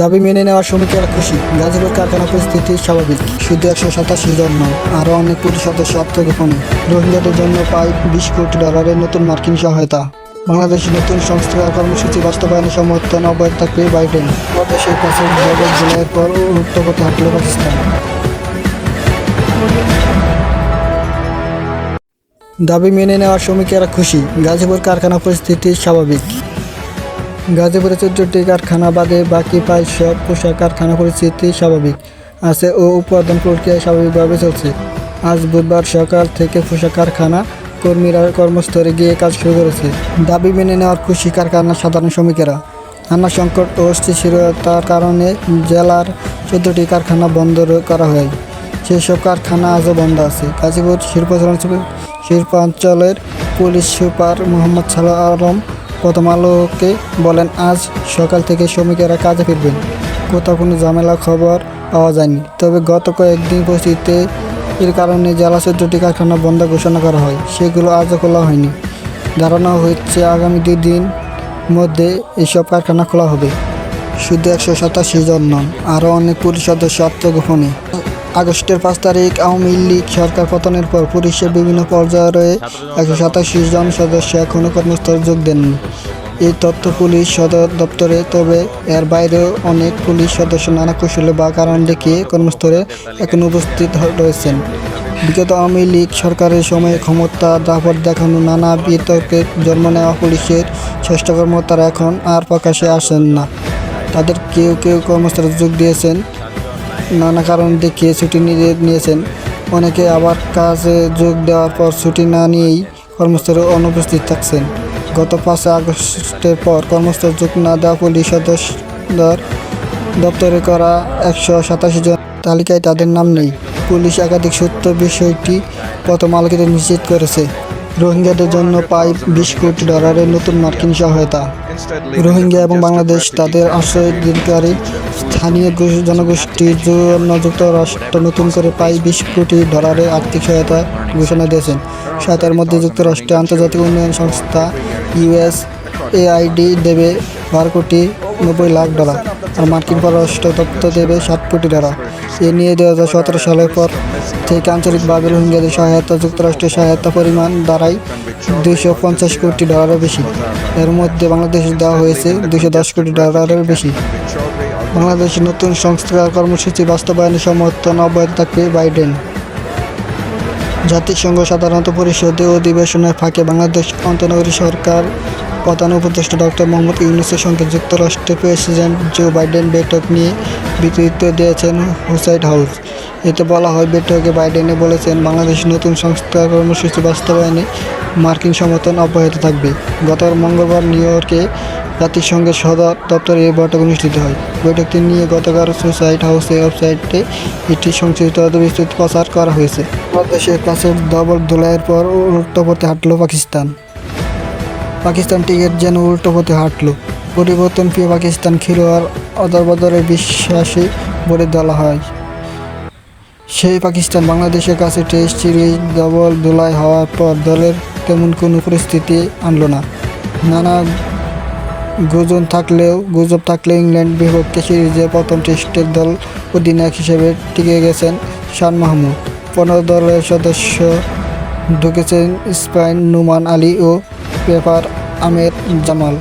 দাবি মেনে নেওয়ার শ্রমিকেরা খুশি। গাজীপুর কারখানা পরিস্থিতি স্বাভাবিক। শুধু একশো সাতাশি জন নয়, আরও অনেক পুলিশ সদস্য আত্মগোপনে। রোহিঙ্গাদের জন্য পাই বিশ কোটি ডলারের নতুন মার্কিন সহায়তা। বাংলাদেশের নতুন সংস্কার কর্মসূচি বাস্তবায়নের সমর্থন অব্যাহত থাকবে বাইডেন। জগৎ জেলার পর উত্তরপথে হাঁটল পাকিস্তান। দাবি মেনে নেওয়ার শ্রমিকেরা খুশি। গাজীপুর কারখানা পরিস্থিতি স্বাভাবিক। গাজীপুরে চোদ্দটি কারখানা বাদে বাকি প্রায় সব পোশাক কারখানা পরিস্থিতি স্বাভাবিক আছে ও উৎপাদন প্রক্রিয়া স্বাভাবিকভাবে চলছে। আজ বুধবার সকাল থেকে পোশাক কারখানা কর্মীরা কর্মস্থলে গিয়ে কাজ শুরু করেছে। দাবি মেনে নেওয়ার খুশি কারখানার সাধারণ শ্রমিকেরা। নানা সংকট ও অস্থিতিশীলতার কারণে জেলার চোদ্দটি কারখানা বন্ধ করা হয়। সেসব কারখানা আজও বন্ধ আছে। গাজীপুর শিল্পাঞ্চল শিল্পাঞ্চলের পুলিশ সুপার মোহাম্মদ সালাহ আলম প্রথম আলোকে বলেন, আজ সকাল থেকে শ্রমিকেরা কাজে ফিরবেন। কোথাও কোনো ঝামেলা খবর পাওয়া যায়নি। তবে গত কয়েকদিন পরিস্থিতিতে এর কারণে জেলা চোদ্দটি কারখানা বন্ধ ঘোষণা করা হয়। সেগুলো আজও খোলা হয়নি। ধারণা হচ্ছে আগামী দুই দিন মধ্যে এইসব কারখানা খোলা হবে। শুধু একশো সাতাশি জন নন, আরও অনেক পুলিশ সদস্য আত্মগোপনে। আগস্টের পাঁচ তারিখ আওয়ামী লীগ সরকার পতনের পর পুলিশের বিভিন্ন পর্যায়ে একশো সাতাশি জন সদস্য এখনও কর্মস্থলে যোগ দেননি এই তথ্য পুলিশ সদর দপ্তরে, তবে এর বাইরেও অনেক পুলিশ সদস্য নানা কৌশলে বা কারণ দেখিয়ে কর্মস্থলে এখন উপস্থিত রয়েছেন। বিগত আওয়ামী লীগ সরকারের সময়ে ক্ষমতা দাপট দেখানো নানা বিতর্কে জন্ম নেওয়া পুলিশের শ্রেষ্ঠ কর্মকর্তারা এখন আর প্রকাশে আসেন না। তাদের কেউ কেউ কর্মস্থলে যোগ দিয়েছেন। নানা কারণ দেখিয়ে ছুটি নিয়ে নিয়েছেন। অনেকে আবার কাজে যোগ দেওয়ার পর ছুটি না নিয়েই কর্মস্থলে অনুপস্থিত থাকছেন। গত পাঁচ আগস্টের পর কর্মস্থলে যোগ না দেওয়া পুলিশ সদস্যদের দপ্তরে করা একশো সাতাশি জন তালিকায় তাদের নাম নেই। পুলিশ একাধিক সত্য বিষয়টি প্রথম আলোকিত নিশ্চিত করেছে। রোহিঙ্গাদের জন্য পাই বিশ কোটি ডলারের নতুন মার্কিন সহায়তা। রোহিঙ্গা এবং বাংলাদেশ তাদের আশ্রয় দিনকারী স্থানীয় জনগোষ্ঠীর জন্য যুক্তরাষ্ট্র নতুন করে প্রায় বিশ কোটি ডলারের আর্থিক সহায়তা ঘোষণা দিয়েছেন। সহায়তার মধ্যে যুক্তরাষ্ট্রের আন্তর্জাতিক উন্নয়ন সংস্থা ইউএস এআইডি দেবে বারো কোটি নব্বই লাখ ডলার আর মার্কিন পররাষ্ট্র দপ্তর দেবে সাত কোটি ডলার। এ নিয়ে দু হাজার সতেরো সালের পর থেকে আঞ্চলিকভাবে রোহিঙ্গাদের সহায়তা যুক্তরাষ্ট্রের সহায়তা পরিমাণ দাঁড়ায় দুশো পঞ্চাশ কোটি ডলারের বেশি। এর মধ্যে বাংলাদেশ দেওয়া হয়েছে দুশো দশ কোটি ডলারের বেশি। বাংলাদেশের নতুন সংস্কার কর্মসূচি বাস্তবায়নে সমর্থন অব্যাহত থাকবে বাইডেন। জাতিসংঘ সাধারণত পরিষদে অধিবেশনের ফাঁকে বাংলাদেশ অন্তনগরী সরকার প্রধান উপদেষ্টা ডক্টর মোহাম্মদ ইউনুসের সঙ্গে যুক্তরাষ্ট্রের প্রেসিডেন্ট জো বাইডেন বৈঠক নিয়ে বিতৃত্ব দিয়েছেন হুসাইড হাউস। এতে বলা হয় বৈঠকে বাইডেনে বলেছেন বাংলাদেশের নতুন সংস্কার কর্মসূচি বাস্তবায়নে মার্কিন সমর্থন অব্যাহত থাকবে। গত মঙ্গলবার নিউ ইয়র্কে জাতিসংঘের সদর দপ্তরে এই বৈঠক অনুষ্ঠিত হয়। বৈঠকটি নিয়ে গতকাল সুসাইড হাউসের ওয়েবসাইটে একটি সংশ্লিষ্ট বিস্তৃত প্রচার করা হয়েছে। বাংলাদেশের কাছে ডবল ধুলাইয়ের পর উল্টো পথে হাঁটলো পাকিস্তান। পাকিস্তান টিকিট যেন উল্টো পথে হাঁটলো। পরিবর্তন প্রিয় পাকিস্তান খেলোয়াড় অদরবদরে বিশ্বাসী বলে দেওয়া হয়। সেই পাকিস্তান বাংলাদেশের কাছে টেস্ট সিরিজ ডবল ধুলাই হওয়ার পর দলের তেমন কোনো পরিস্থিতি আনলো না। নানা গুজন থাকলেও, গুজব থাকলেও ইংল্যান্ড বিপক্ষে সিরিজে প্রথম টেস্টের দল অধিনায়ক হিসেবে টিকে গেছেন শান মাহমুদ। পনেরো দলের সদস্য ঢুকেছেন স্পাইন নুমান আলী ও পেপার আমের জামাল।